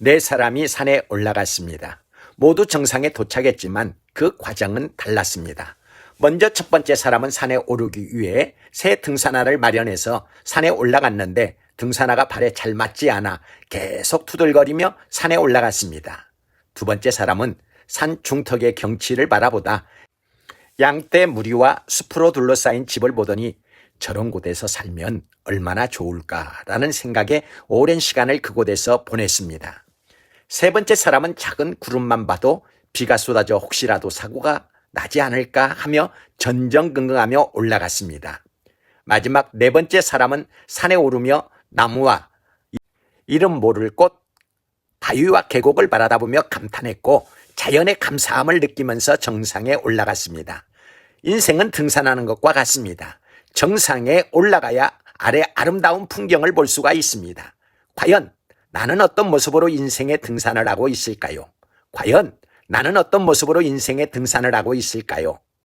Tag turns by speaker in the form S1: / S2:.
S1: 네 사람이 산에 올라갔습니다. 모두 정상에 도착했지만 그 과정은 달랐습니다. 먼저 첫 번째 사람은 산에 오르기 위해 새 등산화를 마련해서 산에 올라갔는데 등산화가 발에 잘 맞지 않아 계속 투덜거리며 산에 올라갔습니다. 두 번째 사람은 산 중턱의 경치를 바라보다 양떼 무리와 숲으로 둘러싸인 집을 보더니 저런 곳에서 살면 얼마나 좋을까라는 생각에 오랜 시간을 그곳에서 보냈습니다. 세 번째 사람은 작은 구름만 봐도 비가 쏟아져 혹시라도 사고가 나지 않을까 하며 전전긍긍하며 올라갔습니다. 마지막 네 번째 사람은 산에 오르며 나무와 이름 모를 꽃, 바위와 계곡을 바라다 보며 감탄했고 자연의 감사함을 느끼면서 정상에 올라갔습니다. 인생은 등산하는 것과 같습니다. 정상에 올라가야 아래 아름다운 풍경을 볼 수가 있습니다. 과연 나는 어떤 모습으로 인생의 등산을 하고 있을까요? 과연 나는 어떤 모습으로 인생의 등산을 하고 있을까요?